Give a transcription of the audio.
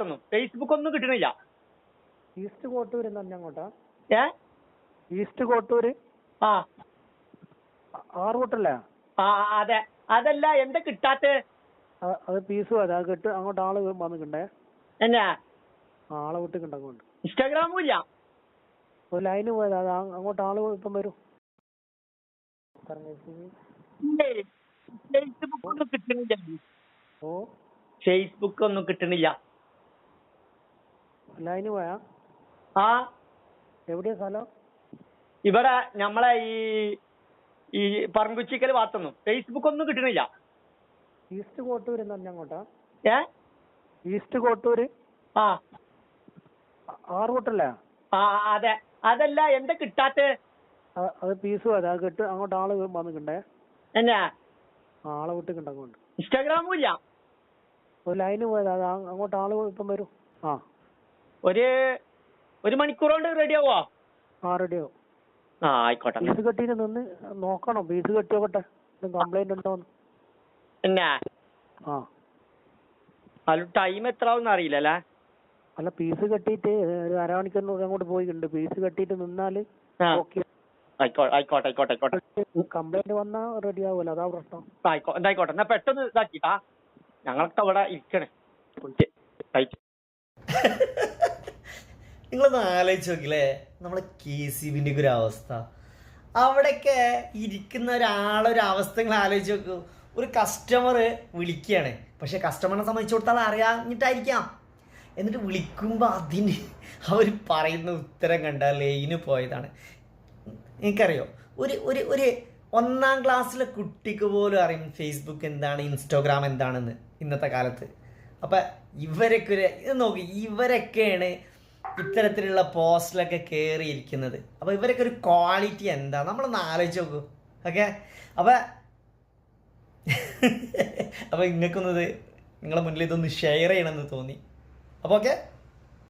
ഭാഗത്തൊന്നും ഫേസ്ബുക്ക് ഒന്നും കിട്ടണില്ല. ഈസ്റ്റ് കോട്ടൂർ അങ്ങോട്ടാ? ഏ? ഈസ്റ്റ് കോട്ടൂര് ആ. ആറ് കോട്ടല്ലേ ആ അതെ. അതല്ല എന്താ കിട്ടാത്ത? അത് പീസ് അതെ. അത് കിട്ടും അങ്ങോട്ട് ആൾ വന്നിട്ടുണ്ടേ എന്നാ? ആളെ വിട്ടിട്ടുണ്ട് അങ്ങോട്ട്. ഇൻസ്റ്റാഗ്രാമും ഇല്ല. ഒരു ലൈന് പോയത്. അത് അങ്ങോട്ട് ആൾ ഇപ്പം വരും. ഫേസ്ബുക്ക് ഒന്നും കിട്ടണില്ല. ഓ. ഫേസ്ബുക്ക് ഒന്നും കിട്ടണില്ല. ലൈന് പോയാ? ആ. എവിടെയാ സ്ഥലം? ഇവിടെ നമ്മളെ ഈ ഈ പറങ്കുച്ചിക്കൽ ഭാഗത്തൊന്നും. ഫേസ്ബുക്ക് ഒന്നും കിട്ടണില്ല. ഈസ്റ്റ് കോട്ടൂര് എന്ന് അങ്ങോട്ടാ? ഏ? ഈസ്റ്റ് കോട്ടൂര്? ആ. ആറ് കോട്ടല്ലേ? ആ അതെ. അതല്ല എന്താ കിട്ടാത്ത? അത് പീസ് അതാ കിട്ട് അങ്ങോട്ട് ആൾ വന്നിട്ടുണ്ടേ എന്നാ? ആളെ വിട്ടിട്ടുണ്ട് അങ്ങോട്ട്. ഇൻസ്റ്റാഗ്രാമും ഇല്ല. ഒരു ലൈന് പോയതാ. അങ്ങോട്ട് ആൾ ഇപ്പം വരും. ആ. ഒരു ഒരു മണിക്കൂർ കൊണ്ട് റെഡി ആവോ ആ റെഡി ആവും ആ ആയിക്കോട്ടെ. ബീസ് കെട്ടിയിട്ട് നിന്ന് നോക്കണം. ബീസ് കെട്ടി നോക്കട്ടെ കംപ്ലൈന്റ് ഉണ്ടോന്ന് എന്നാ. ആ. അത് ടൈം എത്ര ആവും അറിയില്ല അല്ലേ? അല്ല പീസ് കെട്ടിയിട്ട് ഒരു അരമണിക്കൂറിനുള്ളിൽ അങ്ങോട്ട് പോയിട്ടുണ്ട്. പീസ് കെട്ടിയിട്ട് നിന്നാൽ ഓക്കെ. ആയിക്കോട്ടെ ആയിക്കോട്ടെ ആയിക്കോട്ടെ. കംപ്ലൈന്റ് വന്നാ റെഡി ആവുമല്ലോ അതാ പ്രശ്നം. ആയിക്കോട്ടെ എന്തായിക്കോട്ടെ. എന്നാ പെട്ടെന്ന് ഇതാക്കിട്ടാ. ഞങ്ങളൊക്കെ അവിടെ ഇരിക്കണേ. നിങ്ങളൊന്ന് ആലോചിച്ച് നോക്കില്ലേ? നമ്മളെ കെ സി ബിന്റെ ഒരു അവസ്ഥ. അവിടെയൊക്കെ ഇരിക്കുന്ന ഒരാളൊരു അവസ്ഥ നിങ്ങൾ ആലോചിച്ച് നോക്കൂ. ഒരു കസ്റ്റമർ വിളിക്കുകയാണ്. പക്ഷെ കസ്റ്റമറിനെ കൊടുത്താൽ അറിയാഞ്ഞിട്ടായിരിക്കാം. എന്നിട്ട് വിളിക്കുമ്പോൾ അതിന് അവർ പറയുന്ന ഉത്തരം കണ്ടാൽ ലൈന് പോയതാണ്. എനിക്കറിയോ ഒരു ഒരു ഒരു ഒന്നാം ക്ലാസ്സിലെ കുട്ടിക്ക് പോലും അറിയും ഫേസ്ബുക്ക് എന്താണ് ഇൻസ്റ്റാഗ്രാം എന്താണെന്ന് ഇന്നത്തെ കാലത്ത്. അപ്പം ഇവരൊക്കെ ഒരു ഇത് നോക്കി ഇവരൊക്കെയാണ് ഇത്തരത്തിലുള്ള പോസ്റ്റിലൊക്കെ കയറിയിരിക്കുന്നത് അപ്പോൾ ഇവരൊക്കെ ഒരു ക്വാളിറ്റി എന്താ? നമ്മളൊന്ന് ആലോചിച്ച് നോക്കൂ. ഓക്കെ അപ്പം അപ്പോൾ നിങ്ങൾക്കൊന്നത് നിങ്ങളെ മുന്നിൽ ഇതൊന്ന് ഷെയർ ചെയ്യണമെന്ന് തോന്നി. അപ്പോൾ ഓക്കെ